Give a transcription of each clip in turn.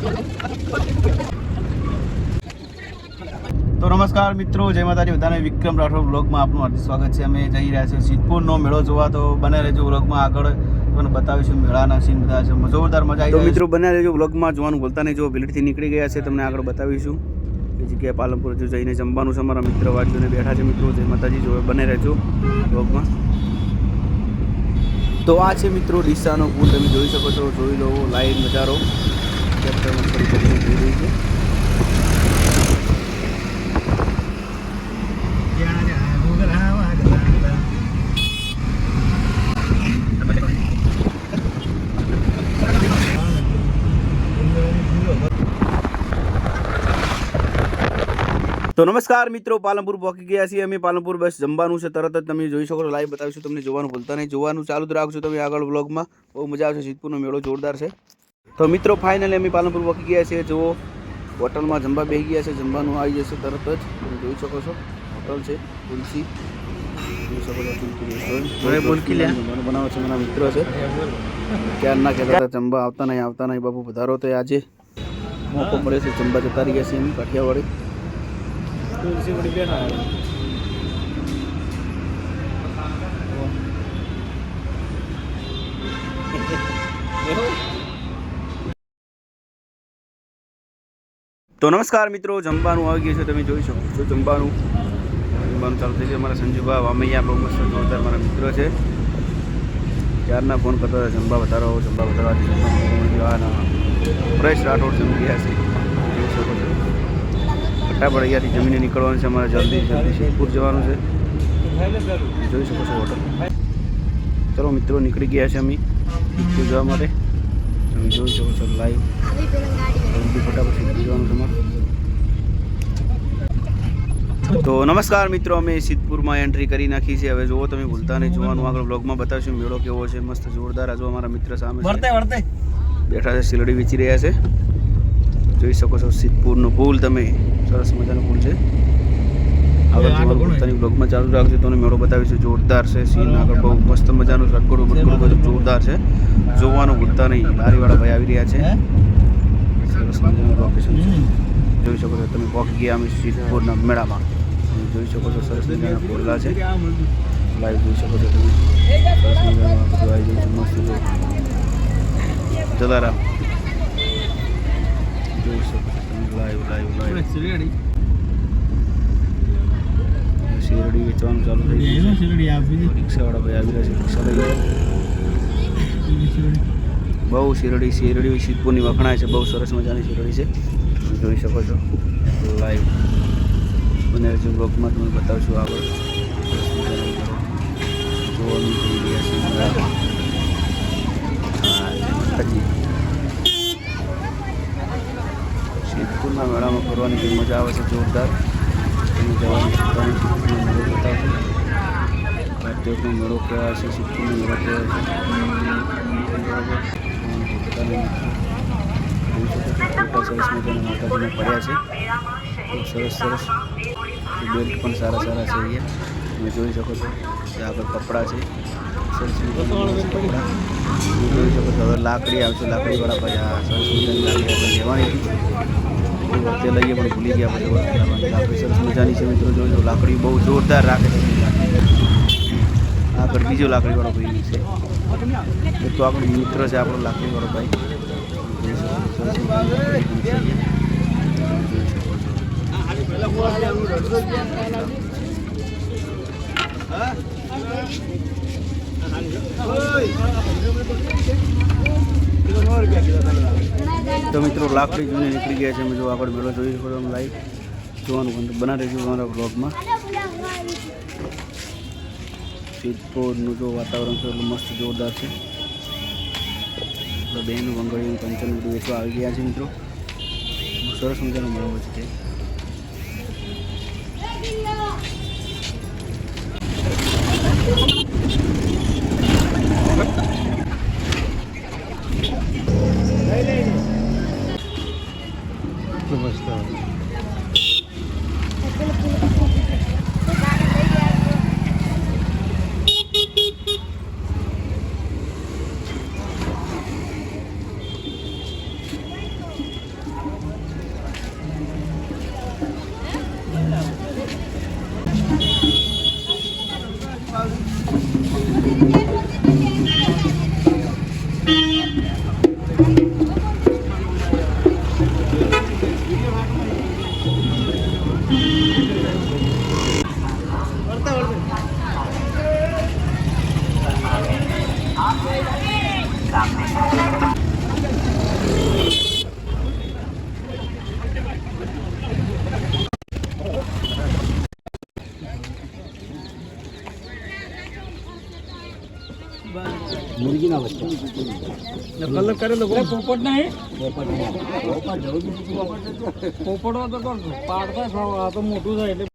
તો નમસ્કાર મિત્રો જય માતાજી. બધાને વિક્રમ રાઠોડ બ્લોગમાં આપનું હાર્દિક સ્વાગત છે. અમે જઈ રહ્યા છીએ સિદ્ધપુરનો મેળો જોવા. તો બને રહેજો બ્લોગમાં આગળ. તમને બતાવીશું મેળાના સીન બધા છે. જોરદાર મજા આવી મિત્રો બને રહેજો બ્લોગમાં જોવાનું ભૂલતા નહીં. જો ભીલથી નીકળી ગયા છે તમને આગળ બતાવીશું. એ જગ્યાએ પાલનપુર જો જઈને જમવાનું છે અમારા મિત્ર વાડીઓને બેઠા છે મિત્રો. જય માતાજી. જો બને રહેજો બ્લોગમાં તો આ છે મિત્રો ડીસાનો પુલ. તમે જોઈ શકો છો. જોઈ લો લાઈવ નજારો. તો નમસ્કાર મિત્રો, પાલનપુર પહોંચી ગયા છીએ અમે. પાલનપુર બસ જમવાનું છે, તરત જ તમે જોઈ શકો લાઈવ બતાવીશું તમને, જોવાનું ભૂલતા નહીં. જોવાનું ચાલુ જ રાખજો તમે આગળ બ્લોગમાં બહુ મજા આવશે. સિદ્ધપુરનો મેળો જોરદાર છે. તો મિત્રો ફાઇનલી અમે પાલનપુર પહોંચી ગયા છીએ. જુઓ હોટલમાં જમવા બેસી ગયા છે. જમવાનું આવી જશે તરત જ. તમે જોઈ શકો છો. હોટલ છે તુલસી. જોઈ શકો છો તુલસી જમવાનું બનાવે છે મારા મિત્રો છે. ક્યારના કહેતા હતા જમવા આવતા નહીં આવતા નહીં બાપુ વધારો તો આજે મોકો મળે છે. જમવા જતા ગયા છે એમ કાઠિયાવાડી. તો નમસ્કાર મિત્રો જમવાનું આવી ગયું છે, તમે જોઈ શકો છો જમવાનું જમવાનું ચાલુ થઈ ગયું. મારા સંજુભા વામૈયા બહુ મસ્ત જોરદાર મારા મિત્ર છે. ક્યારના ફોન કરતા હતા જમવા વધારો જમવા વધારવાથી ફ્રેશ રાઠોડ જમી ગયા છે. જોઈ શકો છો. ફટાફટ અહીંયાથી જમીને નીકળવાનું છે, અમારે જલ્દી જલ્દી શેખપુર જવાનું છે. જોઈ શકો છો હોટલ ચલો મિત્રો, નીકળી ગયા છે અમે. શેખપુર જવા માટે. તમે જોઈ શકો છો લાઈવ ફટાફટ જવાનું છે તો નમસ્કાર મિત્રો અમે સિદ્ધપુરમાં એન્ટ્રી કરી નાખી છે. હવે જુઓ તમે ભૂલતા નહીં. જોવાનું આગળ બ્લોગમાં બતાવશું. મેળો કેવો છે? મસ્ત જોરદાર. હજુ અમારા મિત્ર સામે. બેઠા છે સિલડી વેચી રહ્યા છે. જોઈ શકો છો સિદ્ધપુરનો પુલ તમે. સરસ મજાનો પુલ છે. આગળ જોવાનું પોતાની બ્લોગમાં ચાલુ રાખજો તમને મેળો બતાવીશું. જોરદાર છે સીન આગળ બહુ મસ્ત મજાનું રટકડું બટકડું બધું જોરદાર છે. જોવાનું ભૂલતા નહીં લારીવાળા ભાઈ આવી રહ્યા છે. સરસ મજાનું લોકેશન જોઈ શકો છો તમે પહોંચી ગયા અમે સિદ્ધપુરના મેળામાં. જોઈ શકો છો સરસ મજાના પોરલા છે. લાઈવ જોઈ શકો છો તમે. મસ્ત જલારામ. જોઈ શકો છો તમે લાઈવ લાઈવ લાઈવ શેરડી વેચવાનું ચાલુ થઈ ગયું છે. રિક્ષાવાળા ભાઈ આવી રહ્યા છે રિક્ષા લઈ બહુ શેરડી શેરડી સિદ્ધપુરની વખણાય છે બહુ સરસ મજાની શેરડી છે. તમે જોઈ શકો છો. લાઈવ બને જો બ્લોગમાં તમને બતાવશું આગળ. જોવાનું થઈ રહ્યા છે. સિદ્ધપુરના મેળામાં ફરવાની બી મજા આવે છે જોરદાર. જવાની પોતાની છે સિદ્ધપુરનો મેળો કેવા છે. પોતાની માતાજીના પડ્યા છે સરસ સરસ પણ સારા સારા છે અહીંયા તમે જોઈ શકો છો કે આગળ કપડાં છે સરસ મજાના કપડાં જોઈ શકો છો હવે લાકડી આવશે લાકડીવાળા પછી સરસ મજાની લાકડી આપણે લેવાની હતી લઈએ પણ ભૂલી ગયા લાકડી સરસ મજાની છે મિત્રો, જોજો, લાકડી બહુ જોરદાર રાખે છે. આગળ બીજો લાકડીવાળો ભાઈ છે. એ તો આપણો મિત્ર છે, આપણો લાકડીવાળો ભાઈ. જોઈ તો મિત્રો, લાકડી જોઈને નીકળી ગયા છે. મિત્રો આગળ પેલો જોઈ શકો તમે લાઈવ જોવાનું પણ બના રહેજો અમારા બ્લોગમાં સિદ્ધપુરનું જો વાતાવરણ છે, એટલું મસ્ત જોરદાર છે. બેનું વંગળીનું કંચન બધું વેચવા આવી ગયા છે મિત્રો. સરસ મજાનો મળવો છે તે કલર કરેલો પોપટ નહીં પોપટ તો કોણ પાડતા ખાવ આ તો મોટું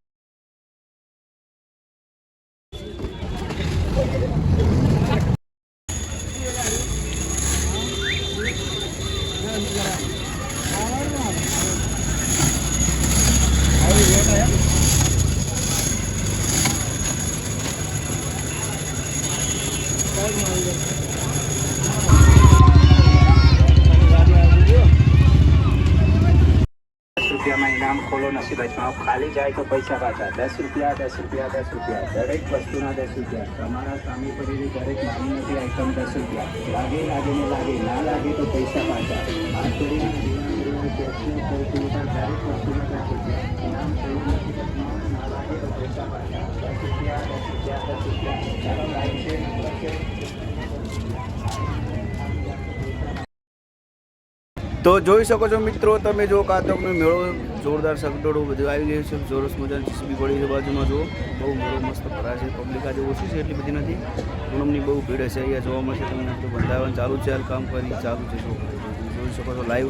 ખોલો નસીબ ખાલી જાય તો પૈસા પાછા. દસ રૂપિયા દસ રૂપિયા દસ રૂપિયા. દરેક વસ્તુના દસ રૂપિયા. તમારા સામે પડેલી દરેક નાની મોટી આઈટમ દસ રૂપિયા. લાગે લાગે ને લાગે. ના લાગે તો પૈસા પાછા. હાથ જોડીને વિનંતી છે, કેશને સૌથી મોટા દરેક વસ્તુના દસ રૂપિયા ઇનામ ખોલો નસીબ અજમાવો ના લાગે તો પૈસા પાછા દસ રૂપિયા દસ રૂપિયા દસ રૂપિયા ચાલો લાઈક છે નંબર છે તો જોઈ શકો છો મિત્રો, તમે જો કાં તો મેળો જોરદાર સગડોળો બધું આવી ગયું છે, જોરસ મજાની જીસીબી પડી છે બાજુમાં જો બહુ મેળો મસ્ત ભરાય છે પબ્લિક આજે ઓછી છે, એટલી બધી નથી. પૂનમની બહુ ભીડ છે અહીંયા જોવા મળશે તમને. તો બંધાવન ચાલુ છે હાલ, કામ કરી ચાલુ છે જોઈ શકો છો લાઈવ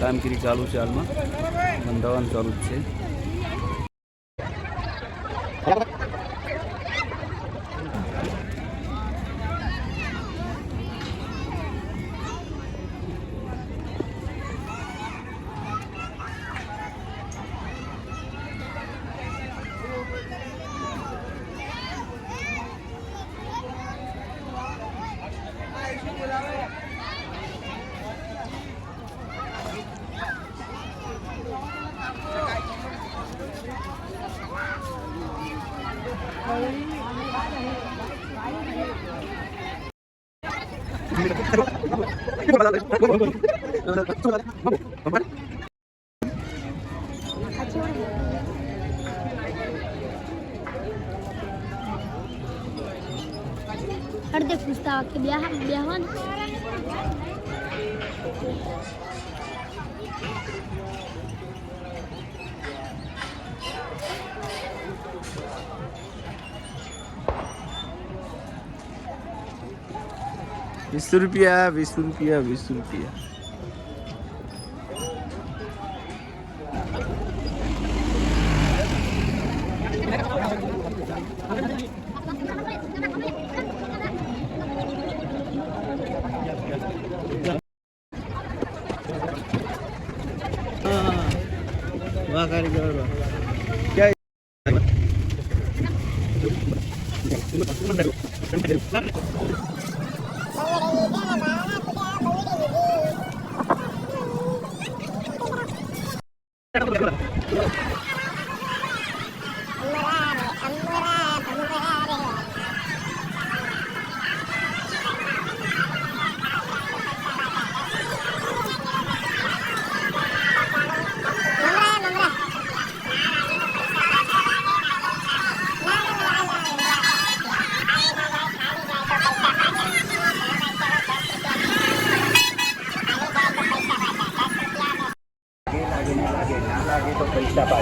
કામગીરી ચાલુ છે હાલમાં. બંધાવન ચાલુ જ છે. અડધે પૂછતા કે બ્યાહ બ્યાહવાન વીસ રૂપિયા વીસ રૂપિયા વીસ રૂપિયા.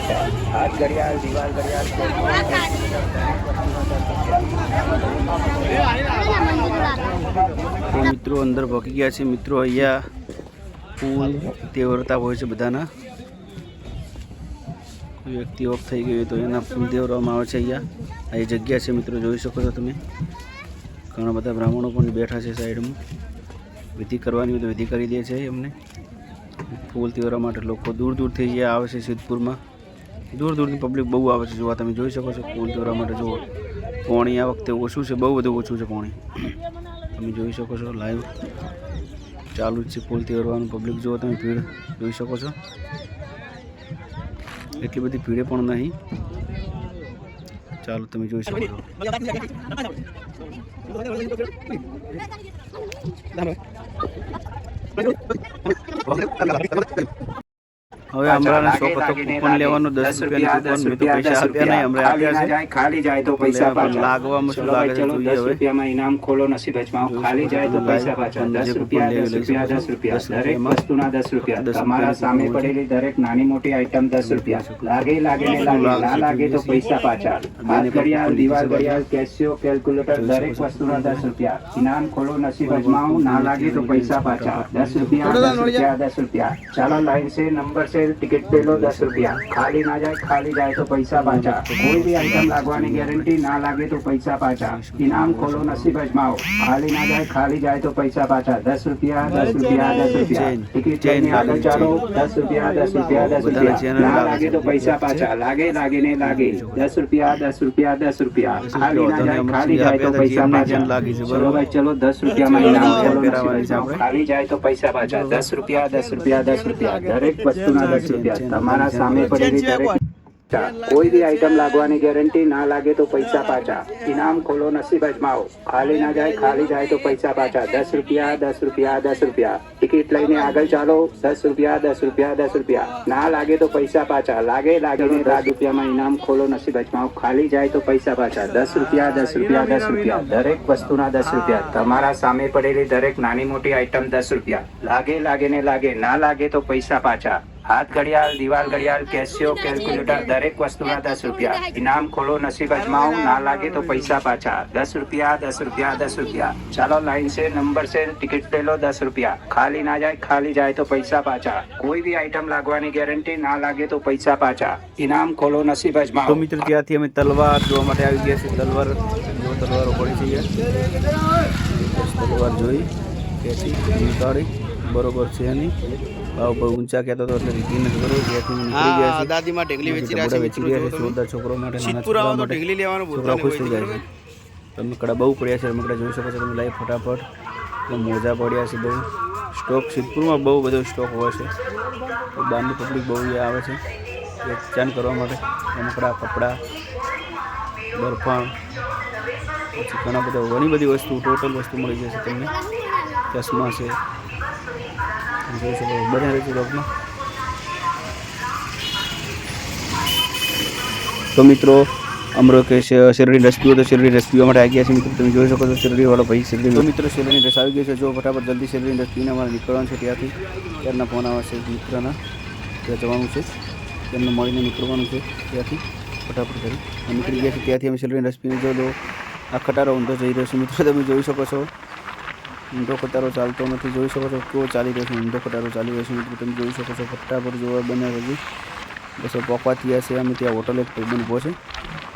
હાથ ઘડિયાળ, દિવાલ ઘડિયાળ મિત્રો અંદર ભોગી ગયા છે. મિત્રો અહીંયા ફૂલ તેવરતા હોય છે બધાના. કોઈ વ્યક્તિ ઓફ થઈ ગઈ હોય તો એના ફૂલ તેવરવામાં આવે છે અહીંયા. આ જગ્યા છે મિત્રો, જોઈ શકો છો તમે. ઘણા બધા બ્રાહ્મણો પણ બેઠા છે સાઈડમાં. વિધિ કરવાની હોય તો વિધિ કરી દે છે એમને. ફૂલ તેવરવા માટે લોકો દૂર દૂરથી અહીંયા આવે છે સિદ્ધપુરમાં. દૂર દૂરની પબ્લિક બહુ આવે છે, જોવા તમે જોઈ શકો છો, ફૂલ તેવરવા માટે જુઓ. પાણી આ વખતે ઓછું છે, બહુ બધું ઓછું છે પાણી. તમે જોઈ શકો છો લાઈવ ચાલુ જ છે પુલ તેરવાનું પબ્લિક જુઓ તમે ભીડ, જોઈ શકો છો. એટલી બધી ભીડે પણ નહીં. ચાલો, તમે જોઈ શકો છો. હવે હમણાં શોખ હતો કૂપન લેવાનો દસ રૂપિયાની કૂપન મેં તો પૈસા આપ્યા નહીં હમણાં આપ્યા છે. ખાલી જાય તો પૈસા પાછા. લાગવામાં શું લાગે છે જોઈએ હવે. રૂપિયામાં ઇનામ ખોલો નસીબ અજમાવો ખાલી જાય તો પૈસા પાછા. દસ રૂપિયા દસ રૂપિયા દસ રૂપિયા. દરેક વસ્તુના દસ રૂપિયા. તમારા સામે પડેલી દરેક નાની મોટી આઈટમ દસ રૂપિયા. લાગે લાગે ને લાગે. ના લાગે તો પૈસા પાછા. હાથ ઘડિયાળ દિવાલ ઘડિયાળ કેસિયો કેલ્ક્યુલેટર દરેક વસ્તુના દસ રૂપિયા. ઇનામ ખોલો નસીબ અજમાવો ના લાગે તો પૈસા પાછા. દસ રૂપિયા દસ રૂપિયા દસ રૂપિયા ચાલો લાઈન છે નંબર છે ટિકિટ પેલો દસ રૂપિયા ખાલી ના જાય ખાલી જાય તો પૈસા પાછા કોઈ બી આઈટમ લાગવાની ગેરંટી ના લાગે તો પૈસા પાછા ઇનામ ખોલો નસીબ અજમાવો ખાલી ના જાય ખાલી જાય તો પૈસા પાછા દસ રૂપિયા દસ રૂપિયા દસ રૂપિયા ચેન. ટિકિટ ચેન લઈને આગળ લાગેલી ચાલો દસ રૂપિયા દસ રૂપિયા દસ બધાના રૂપિયા ચેનલ ના લાગે લાગે છે. તો પૈસા પાછા લાગે લાગે ને લાગે દસ રૂપિયા દસ રૂપિયા દસ રૂપિયા ખાલી ના જાય ખાલી જાય તો પૈસા પાછા લાગી છે ચલો બરોબર ભાઈ ચલો દસ રૂપિયામાં ઇનામ ખોલો પહેરાવાની છે નસીબ આપણે. ખાલી જાય તો પૈસા પાછા દસ રૂપિયા દસ રૂપિયા દસ રૂપિયા દરેક વસ્તુના દસ રૂપિયા તમારા સામે પડેલી દરેક કોઈ બી આઈટમ લાગવાની ગેરંટી ના લાગે તો પૈસા પાછા. ઇનામ ખોલો નસીબ અજમાવો ખાલી ના જાય ખાલી જાય તો પૈસા પાછા. દસ રૂપિયા દસ રૂપિયા દસ રૂપિયા. ટિકિટ લઈને આગળ ચાલો. દસ રૂપિયા દસ રૂપિયા દસ રૂપિયા. ના લાગે તો પૈસા પાછા. લાગે લાગે ને દસ રૂપિયામાં ઇનામ ખોલો નસીબ અજમાવો ખાલી જાય તો પૈસા પાછા. દસ રૂપિયા દસ રૂપિયા દસ રૂપિયા. દરેક વસ્તુના દસ રૂપિયા. તમારા સામે પડેલી દરેક નાની મોટી આઈટમ દસ રૂપિયા. લાગે લાગે ને લાગે. ના લાગે તો પૈસા પાછા. હાથ ઘડિયાળ દિવાલ ઘડિયાળ કેસિયો કેલ્ક્યુલેટર દરેક વસ્તુના દસ રૂપિયા. ઇનામ ખોલો નસીબ અજમાવો ના લાગે તો પૈસા પાછા. દસ રૂપિયા દસ રૂપિયા દસ રૂપિયા. ચાલો લાઈન છે નંબર છે ટિકિટ પેલો દસ રૂપિયા. ખાલી ના જાય ખાલી જાય તો પૈસા પાછા. કોઈ બી આઈટમ લાગવાની ગેરંટી ના લાગે તો પૈસા પાછા. ઇનામ ખોલો નસીબ તો અજમાવો મિત્રો ત્યાંથી અમે તલવાર જોવા માટે આવી ગયા છે તલવાર જો તલવારો પડી છે તલવાર જોઈ કેસી નીકાળી બરોબર છે એની ભાવ બહુ ઊંચા કહેતો હતો એટલે રીતિ નથી કરવું જેથી નીકળી ગયા છે. દાદીમાં ઢેગલી વેચી રહ્યા છે વેચી રહ્યા છે જોરદાર છોકરો માટે નાના છોકરા માટે ઢેગલી લેવાનું છોકરા ખુશ થઈ જાય છે. કડા બહુ પડ્યા છે રમકડા જોઈ શકો છો તમે લાઈવ ફટાફટ. મોજા પડ્યા છે બહુ. સ્ટોક સિદ્ધપુરમાં બહુ બધો સ્ટોક હોય છે. તો બહારની પબ્લિક બહુ આવે છે. વેચાણ કરવા માટે રમકડા કપડાં બરફાણ પછી ઘણા બધા ઘણી બધી વસ્તુ ટોટલ વસ્તુ મળી જશે તમને. ચશ્મા છે બધા રહેશે બ્લોગમાં તો મિત્રો અમરો કે શેરડી રસ પીવો તો શેરડી રસ પીવા માટે આવી ગયા છે મિત્રો. તમે જોઈ શકો છો શેરડી વાળો ભાઈ શેરડી તો મિત્રો શેરડી રસ આવી ગયો છે. જો ફટાફટ જલ્દી શેરડી રસ પીને અમારે નીકળવાનું છે ત્યાંથી. ત્યારના ફોન આવે છે મિત્રના. ત્યાં જવાનું છે. તેમને મળીને નીકળવાનું છે ત્યાંથી. ફટાફટ કરી નીકળી ગયા છે ત્યાંથી અમે શેરડી રસ પીને જો આ ખટારો ઊંધો જઈ રહ્યો છે મિત્રો. તમે જોઈ શકો છો. ઊંધો ખટારો ચાલતો નથી. જોઈ શકો છો કેવો ચાલી રહ્યો છે ઊંધો ખટારો ચાલી રહ્યો છે. તમે જોઈ શકો છો ફટાફટ જોવા બને હજી. બસો પોકવા થયા છે અમે ત્યાં હોટલે એક ટેબલ ઊભો છે.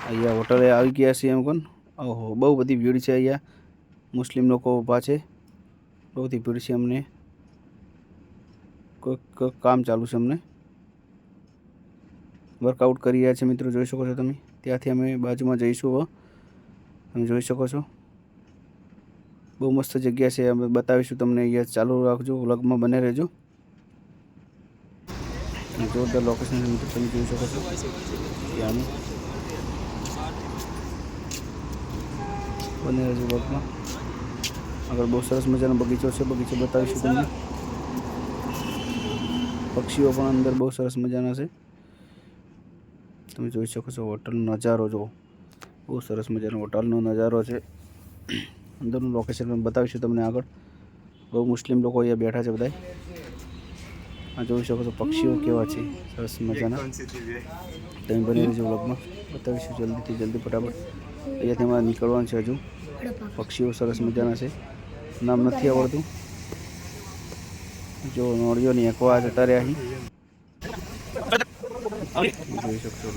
અહીંયા હોટલે આવી ગયા છીએ એમ કોણ? ઓહો, બહુ બધી ભીડ છે અહીંયા. મુસ્લિમ લોકો ઊભા છે. બહુ બધી ભીડ છે અમને કોઈક કામ ચાલુ છે અમને વર્કઆઉટ કરી રહ્યા છે મિત્રો, જોઈ શકો છો તમે. ત્યાંથી અમે બાજુમાં જઈશું હવે. તમે જોઈ શકો છો. બહુ મસ્ત જગ્યા છે. અમે બતાવીશું તમને અહીંયા ચાલુ રાખજો, વ્લોગમાં બને રહેજો. જોરદાર લોકેશન તમે જોઈ શકો છો. ત્યાંનું. બને રહેજો વ્લોગમાં. આગળ બહુ સરસ મજાનો બગીચો છે. બગીચો બતાવીશું તમને. પક્ષીઓ પણ અંદર બહુ સરસ મજાના છે. તમે જોઈ શકો છો હોટલનો નજારો, જુઓ. બહુ સરસ મજાનો હોટલનો નજારો છે. અંદરનું લોકેશન પણ બતાવીશું તમને આગળ. બહુ મુસ્લિમ લોકો અહીંયા બેઠા છે બધા આ જોઈ શકો છો પક્ષીઓ કેવા છે. સરસ મજાના. તમે બની રહેજો વ્લોગમાં. બતાવીશું જલ્દીથી જલ્દી ફટાફટ. અહીંયાથી અમારે નીકળવાનું છે હજુ. પક્ષીઓ સરસ મજાના છે. નામ નથી આવડતું. જો નોળિયોની એકવા જતા રહ્યા અહીં. જોઈ શકશો